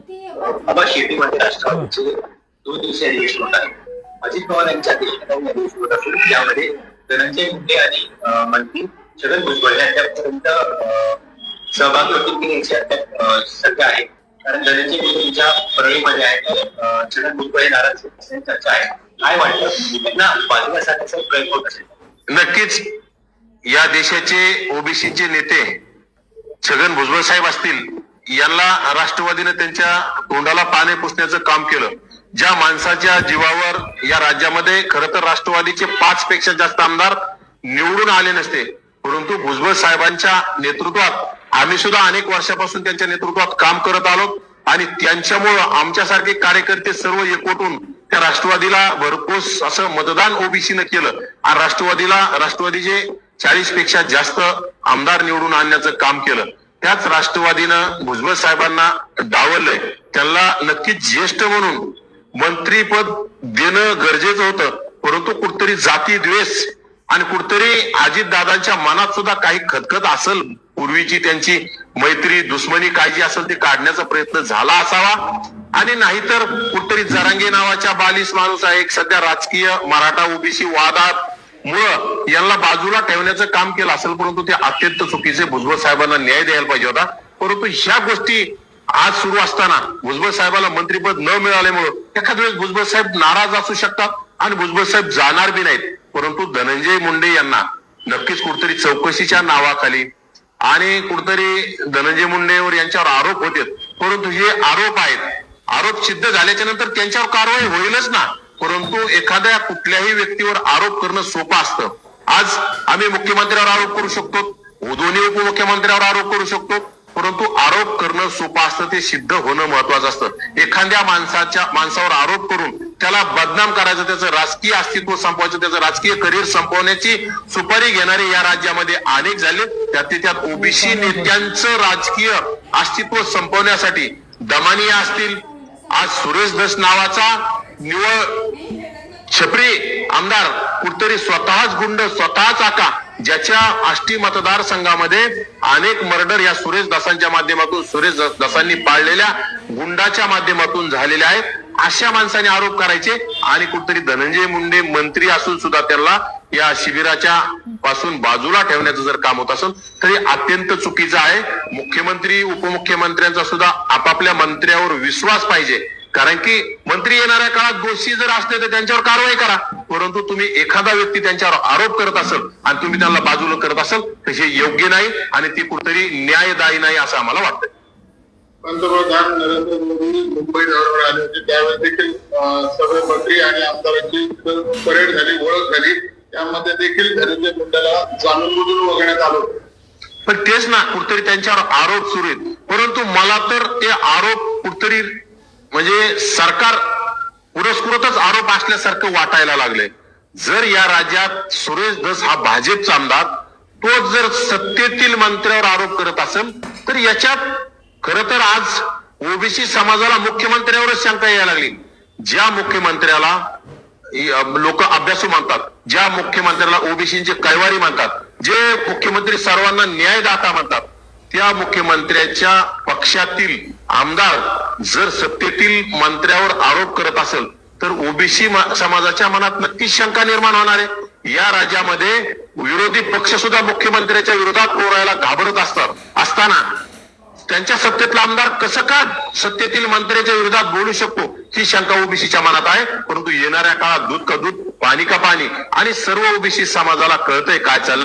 आबा शेतीमध्ये राष्ट्रवादीचे दोन दिवसीय अधिवेशन आहे अजित पवार यांच्या अध्यक्षतेखाली अधिवेशन होत असून यामध्ये धनंजय मुंडे आणि मंत्री छगन भुजबळ यांच्यापर्यंत सहभागी होतील की नाही याची अद्याप अं, शंका आहे. कारण धनंजय मुंडे यांच्या परळीमध्ये आहे तर छगन भुजबळ हे नाराज चर्चा आहे. काय वाटतं? त्यांना बाजूला साधण्याचा प्रयत्न होत असेल. नक्कीच. या देशाचे ओबीसीचे नेते छगन भुजबळ साहेब असतील यांना राष्ट्रवादीने त्यांच्या तोंडाला पाणी पुसण्याचं काम केलं. ज्या माणसाच्या जीवावर या राज्यामध्ये खर तर राष्ट्रवादीचे पाच पेक्षा जास्त आमदार निवडून आले नसते परंतु भुजबळ साहेबांच्या नेतृत्वात आम्ही सुद्धा अनेक वर्षापासून त्यांच्या नेतृत्वात काम करत आलो आणि त्यांच्यामुळं आमच्यासारखे कार्यकर्ते सर्व एकवटून त्या राष्ट्रवादीला भरपूस असं मतदान ओबीसीनं केलं आणि राष्ट्रवादीला राष्ट्रवादीचे चाळीसपेक्षा जास्त आमदार निवडून आणण्याचं काम केलं. त्याच राष्ट्रवादीनं भुजबळ साहेबांना डावललंय. त्यांना नक्कीच ज्येष्ठ म्हणून मंत्रीपद देणं गरजेचं होतं परंतु कुठतरी जाती द्वेष आणि कुठतरी अजितदादांच्या मनात सुद्धा काही खतखत असेल पूर्वीची त्यांची मैत्री दुश्मनी काय जी असेल ते काढण्याचा प्रयत्न झाला असावा. आणि नाहीतर कुठतरी जरांगे नावाच्या बालिश माणूस आहे. एक सध्या राजकीय मराठा ओबीसी वादात मुळ यांना बाजूला ठेवण्याचं काम केलं असेल परंतु ते अत्यंत चुकीचे. भुजबळ साहेबांना न्याय द्यायला पाहिजे होता. परंतु ह्या गोष्टी आज सुरू असताना भुजबळ साहेबाला मंत्रीपद न मिळाल्यामुळं एखाद्या वेळेस भुजबळ साहेब नाराज असू शकतात आणि भुजबळ साहेब जाणार बी नाहीत. परंतु धनंजय मुंडे यांना नक्कीच कुठतरी चौकशीच्या नावाखाली आणि कुठतरी धनंजय मुंडेवर यांच्यावर आरोप होते परंतु हे आरोप आहेत. आरोप सिद्ध झाल्याच्यानंतर त्यांच्यावर कारवाई होईलच ना. परंतु एखाद्या कुठल्याही व्यक्तीवर आरोप करणं सोपं असतं. आज आम्ही मुख्यमंत्र्यावर आरोप करू शकतो दोन्ही उपमुख्यमंत्र्यावर आरोप करू शकतो परंतु आरोप करणं सोपं असतं ते सिद्ध होणं महत्वाचं असतं. एखाद्या माणसाच्या माणसावर आरोप करून त्याला बदनाम करायचं त्याचं राजकीय अस्तित्व संपवायचं त्याचं राजकीय करिअर संपवण्याची सुपारी घेणारे या राज्यामध्ये अनेक झाले. त्यातले त्यात ओबीसी नेत्यांचं राजकीय अस्तित्व संपवण्यासाठी दमानिया असतील. आज सुरेश धस नावाचा निवळ छपरी आमदार कुठतरी स्वतःच गुंड स्वतःच आका ज्याच्या आष्टी मतदारसंघामध्ये अनेक मर्डर या सुरेश दासांच्या माध्यमातून सुरेश दासांनी पाळलेल्या गुंडाच्या माध्यमातून झालेल्या आहेत. अशा माणसाने आरोप करायचे आणि कुठतरी धनंजय मुंडे मंत्री असून सुद्धा त्याला या शिबिराच्या पासून बाजूला ठेवण्याचं जर काम होत असेल तर हे अत्यंत चुकीचं आहे. मुख्यमंत्री उपमुख्यमंत्र्यांचा सुद्धा आपापल्या मंत्र्यावर विश्वास पाहिजे. कारण की मंत्री येणाऱ्या काळात दोषी जर असले तर त्यांच्यावर कारवाई करा. परंतु तुम्ही एखादा व्यक्ती त्यांच्यावर आरोप करत असाल आणि तुम्ही त्यांना बाजूला करत असाल तर हे योग्य नाही आणि ती कुठतरी न्यायदायी नाही असं आम्हाला वाटतं पंतप्रधान नरेंद्र मोदी मुंबई दौऱ्यावर आले होते. त्यावेळेस देखील सगळे मंत्री आणि आमदारांची परेड झाली ओळख झाली. त्यामध्ये देखील धनंजय मुंडेला जाणून बुजून वगळण्यात आलं होतं. पण तेच ना कुठतरी त्यांच्यावर आरोप सुरू आहेत. परंतु मला तर ते आरोप कुठतरी म्हणजे सरकार पुरस्कृतच आरोप असल्यासारखं वाटायला लागले जर या राज्यात सुरेश धस हा भाजपचा आमदार तो जर सत्तेतील मंत्र्यावर आरोप करत असेल तर याच्यात खर तर आज ओबीसी समाजाला मुख्यमंत्र्यावरच शंका यायला लागली. ज्या मुख्यमंत्र्याला लोक अभ्यासू मानतात ज्या मुख्यमंत्र्याला ओबीसीचे कैवारी म्हणतात जे मुख्यमंत्री सर्वांना न्यायदाता म्हणतात त्या मुख्यमंत्र्याच्या पक्षातील आमदार जर सत्तेतील मंत्र्यावर आरोप करत असेल तर ओबीसी समाजाच्या मनात नक्कीच शंका निर्माण होणार आहे. या राज्यामध्ये विरोधी पक्ष सुद्धा मुख्यमंत्र्याच्या विरोधात ओरायला घाबरत असतात असताना त्यांच्या सत्तेतला आमदार कसं का सत्तेतील मंत्र्याच्या विरोधात बोलू शकतो? ही शंका ओबीसीच्या मनात आहे परंतु येणाऱ्या काळात दूध का दूध पाणी का पाणी आणि सर्व ओबीसी समाजाला कळतंय काय चाललं